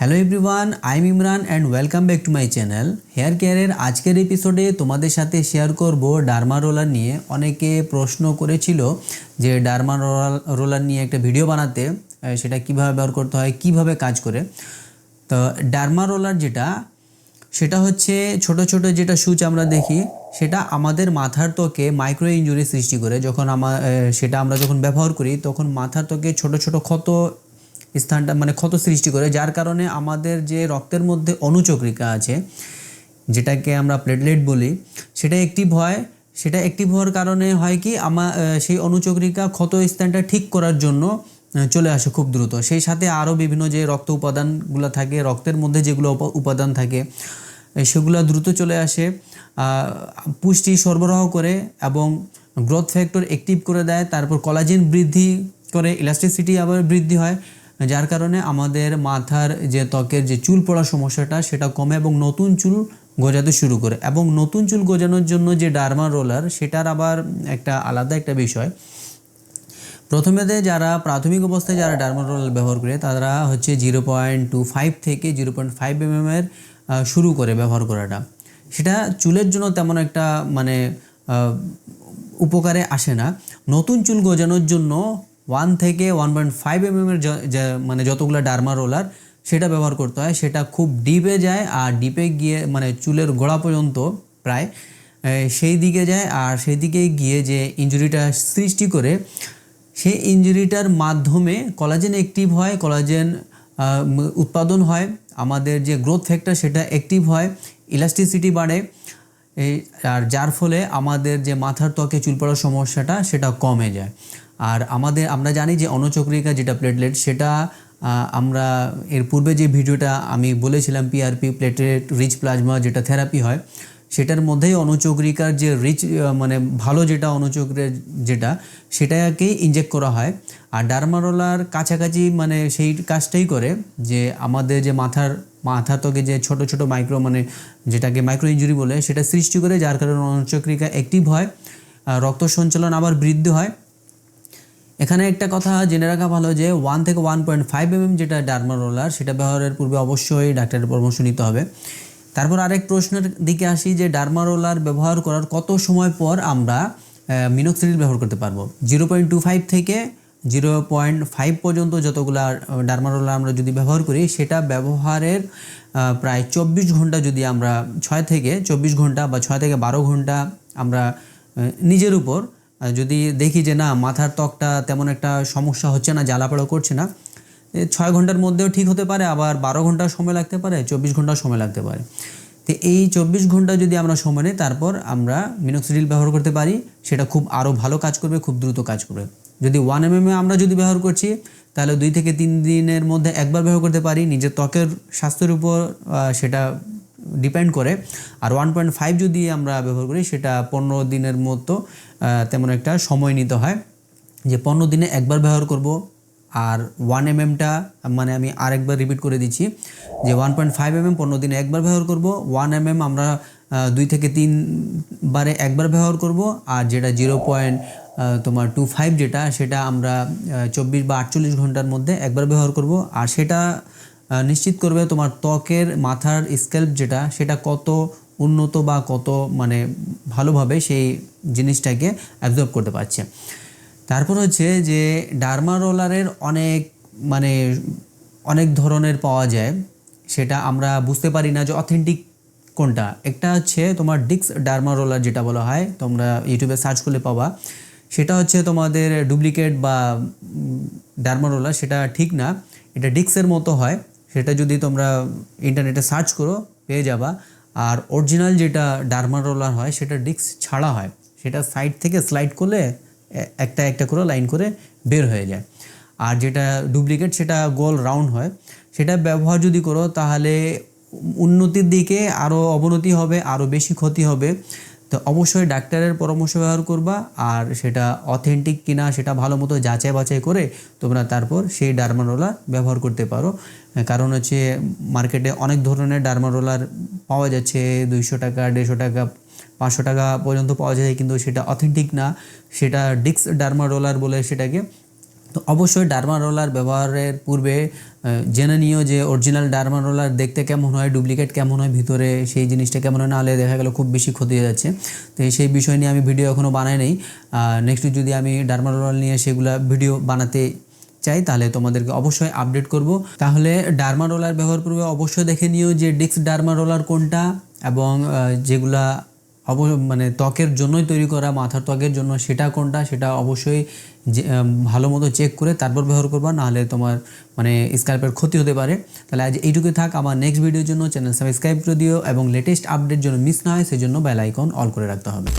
Hello everyone I am Imran and welcome back to my channel hair কেয়ারের আজকের এপিসোডে তোমাদের সাথে শেয়ার করব ডার্মা রোলার নিয়ে। অনেকে প্রশ্ন করেছিল যে ডার্মা রোলার নিয়ে একটা ভিডিও বানাতে সেটা কীভাবে ব্যবহার করতে হয়, কীভাবে কাজ করে। তো ডার্মা রোলার যেটা, সেটা হচ্ছে ছোট ছোট যেটা সুচ আমরা দেখি, সেটা আমাদের মাথার ত্বকে মাইক্রো ইঞ্জুরি সৃষ্টি করে। যখন আমার সেটা আমরা যখন ব্যবহার করি, তখন মাথার ত্বকে ছোট ছোট ক্ষত স্থানটা মানে ক্ষত সৃষ্টি করে, যার কারণে আমাদের যে রক্তের মধ্যে অনুচক্রিকা আছে, যেটাকে আমরা প্লেটলেট বলি, সেটা অ্যাক্টিভ হয় সেটা অ্যাক্টিভ হওয়ার কারণে হয় কি আমার সেই অনুচক্রিকা ক্ষত স্থানটা ঠিক করার জন্য চলে আসে খুব দ্রুত। সেই সাথে আরও বিভিন্ন যে রক্ত উপাদানগুলো থাকে, রক্তের মধ্যে যেগুলো উপাদান থাকে সেগুলো দ্রুত চলে আসে পুষ্টি সরবরাহ করে এবং গ্রোথ ফ্যাক্টর অ্যাক্টিভ করে দেয়, তারপর কলাজিন বৃদ্ধি করে ইলাস্টিসিটি আবার বৃদ্ধি হয় যার কারণে আমাদের মাথার যে ত্বকের যে চুল পড়ার সমস্যাটা সেটা কমে এবং নতুন চুল গজাতে শুরু করে। এবং নতুন চুল গজানোর জন্য যে ডার্মা রোলার সেটার আবার একটা আলাদা একটা বিষয়। প্রথমেতে যারা প্রাথমিক অবস্থায় যারা ডার্মারোল ব্যবহার করে তারা হচ্ছে জিরো পয়েন্ট টু ফাইভ থেকে জিরো পয়েন্ট ফাইভ আহ, শুরু করে ব্যবহার করাটা। সেটা চুলের জন্য তেমন একটা মানে উপকারে আসে না। নতুন চুল গজানোর জন্য ওয়ান থেকে ওয়ান পয়েন্ট ফাইভ এর য- যা- মানে যতগুলো ডার্মা রোলার সেটা ব্যবহার করতে হয়। সেটা খুব ডিপে যায় আর ডিপে গিয়ে মানে চুলের গোড়া পর্যন্ত প্রায় সেই দিকে যায় আর সেই দিকে গিয়ে যে ইঞ্জুরিটা সৃষ্টি করে, সেই ইঞ্জুরিটার মাধ্যমে কলাজেন অ্যাক্টিভ হয়, কলাজেন উৎপাদন হয়। আমাদের যে গ্রোথ ফ্যাক্টর সেটা অ্যাক্টিভ হয় ইলাস্টিসিটি বাড়ে আর যার ফলে আমাদের যে মাথার ত্বকে চুল পড়ার সমস্যাটা সেটা কমে যায়। আর আমাদের, আমরা জানি যে অনুচক্রিকা যেটা প্লেটলেট সেটা আমরা এর পূর্বে যে ভিডিওটা আমি বলেছিলাম পিআরপি প্লেটলেট রিচ প্লাজমা যেটা থেরাপি হয়, সেটার মধ্যেই অনুচক্রিকার যে রিচ মানে ভালো যেটা অনুচক্রের যেটা সেটাকেই ইনজেক্ট করা হয়। আর ডার্মারোলার কাছাকাছি মানে সেই কাজটাই করে যে আমাদের যে মাথার, মাথা ত্বকে যে ছোট ছোট মাইক্রো মানে যেটাকে মাইক্রো ইঞ্জুরি বলে, সেটা সৃষ্টি করে, যার কারণে অনুচক্রিকা অ্যাক্টিভ হয় রক্ত সঞ্চালন আবার বৃদ্ধি হয়। এখানে একটা কথা জেনে রাখা ভালো যে ওয়ান থেকে ওয়ান পয়েন্ট ফাইভ এম যেটা ডার্মা রোলার সেটা ব্যবহারের পূর্বে অবশ্যই ডাক্তারের পরামর্শ নিতে হবে। তারপর আরেক প্রশ্নের দিকে আসি যে ডার্মা রোলার ব্যবহার করার কত সময় পর আমরা মিনোক্সিডিল ব্যবহার করতে পারব? জিরো পয়েন্ট টু ফাইভ থেকে জিরো পয়েন্ট ফাইভ পর্যন্ত যতগুলা ডার্মা রোলার আমরা যদি ব্যবহার করি, সেটা ব্যবহারের প্রায় চব্বিশ ঘণ্টা যদি আমরা ছয় থেকে, চব্বিশ ঘণ্টা বা ছয় থেকে বারো ঘণ্টা আমরা নিজের উপর যদি দেখি যে না, মাথার ত্বকটা তেমন একটা সমস্যা হচ্ছে না, জ্বালাপড়া করছে না ছয় ঘণ্টার মধ্যেও ঠিক হতে পারে, আবার বারো ঘণ্টা সময় লাগতে পারে, চব্বিশ ঘণ্টা সময় লাগতে পারে। তো এই চব্বিশ ঘণ্টা যদি আমরা সময় নিই, তারপর আমরা মিনোক্সিডিল ব্যবহার করতে পারি, সেটা খুব আরও ভালো কাজ করবে, খুব দ্রুত কাজ করবে। যদি ওয়ান এম আমরা যদি ব্যবহার করছি, তাহলে দুই থেকে তিন দিনের মধ্যে একবার ব্যবহার করতে পারি, নিজের ত্বকের স্বাস্থ্যের উপর সেটা ডিপেন্ড করে। আর ওয়ান পয়েন্ট ফাইভ যদি আমরা ব্যবহার করি, সেটা পনেরো দিনের মতো তেমন একটা সময় নিতে হয়। যে পনেরো দিনে একবার ব্যবহার করব, আর ওয়ান এম এমটা মানে আমি আরেকবার রিপিট করে দিচ্ছি, যে one point five M M পনেরো দিনে একবার ব্যবহার করব ওয়ান এম এম আমরা দুই থেকে তিন বারে একবার ব্যবহার করব, আর যেটা জিরো পয়েন্ট তোমার টু ফাইভ যেটা, সেটা আমরা চব্বিশ বা আটচল্লিশ ঘণ্টার মধ্যে একবার ব্যবহার করব, আর সেটা নিশ্চিত করবে তোমার ত্বকের মাথার স্ক্যাল্প যেটা, সেটা কত উন্নত বা কত মানে ভালোভাবে সেই জিনিসটাকে অ্যাবজর্ব করতে পারছে। তারপর হচ্ছে যে ডার্মা রোলারের অনেক মানে অনেক ধরনের পাওয়া যায়, সেটা আমরা বুঝতে পারি না যে অথেন্টিক কোনটা। একটা হচ্ছে তোমার ডিক্স ডার্মা রোলার যেটা বলা হয়, তোমরা ইউটিউবে সার্চ করলে পাবা। সেটা হচ্ছে তোমাদের ডুপ্লিকেট বা ডার্মা রোলার সেটা ঠিক না। এটা ডিক্সের মতো হয়। সেটা যদি তোমরা ইন্টারনেটে সার্চ করো, পেয়ে যাবা। আর অরিজিনাল যেটা ডার্মা রোলার হয়, সেটা ডিক্স ছাড়া হয়। সেটা সাইড থেকে স্লাইড করলে একটা একটা করে লাইন করে বের হয়ে যায়। আর যেটা ডুপ্লিকেট, সেটা গোল রাউন্ড হয়। সেটা ব্যবহার যদি করো, তাহলে উন্নতির দিকে আরও অবনতি হবে আরও বেশি ক্ষতি হবে। তো অবশ্যই ডাক্তারের পরামর্শ ব্যবহার করবা আর সেটা অথেন্টিক কিনা সেটা ভালো মতো যাচাই বাছাই করে তোমরা তারপর সেই ডার্মারোলার ব্যবহার করতে পারো। কারণ হচ্ছে মার্কেটে অনেক ধরনের ডার্মারোলার পাওয়া যাচ্ছে, দুইশো টাকা, দেড়শো টাকা, পাঁচশো টাকা পর্যন্ত পাওয়া যায় কিন্তু সেটা অথেন্টিক না। সেটা ডিক্স ডার্মা রোলার বলে সেটাকে তো অবশ্যই ডার্মা রোলার ব্যবহারের পূর্বে জেনে নিও যে অরিজিনাল ডার্মা রোলার দেখতে কেমন হয় ডুপ্লিকেট কেমন হয়, ভিতরে সেই জিনিসটা কেমন হয়, নাহলে দেখা গেলো খুব বেশি ক্ষতি হয়ে যাচ্ছে। তো সেই বিষয় নিয়ে আমি ভিডিও এখনও বানাই নাই। নেক্সট যদি আমি ডার্মা রোলার নিয়ে সেগুলো ভিডিও বানাতে চাই, তাহলে তোমাদেরকে অবশ্যই আপডেট করব। তাহলে ডার্মা রোলার ব্যবহার পূর্বে অবশ্যই দেখে নিও যে ডিস্ক ডার্মা রোলার কোনটা এবং যেগুলা অব মানে ত্বকের জন্যই তৈরি করা, মাথার ত্বকের জন্য সেটা কোনটা সেটা অবশ্যই ভালো মতো চেক করে তারপর ব্যবহার করবা, নাহলে তোমার মানে স্কাল্পের ক্ষতি হতে পারে। তাহলে আজ এইটুকুই থাক, আমার নেক্সট ভিডিওর জন্য চ্যানেল সাবস্ক্রাইব করে দিও এবং লেটেস্ট আপডেট জন্য মিস না হয়, সেজন্য বেল আইকন অল করে রাখতে হবে।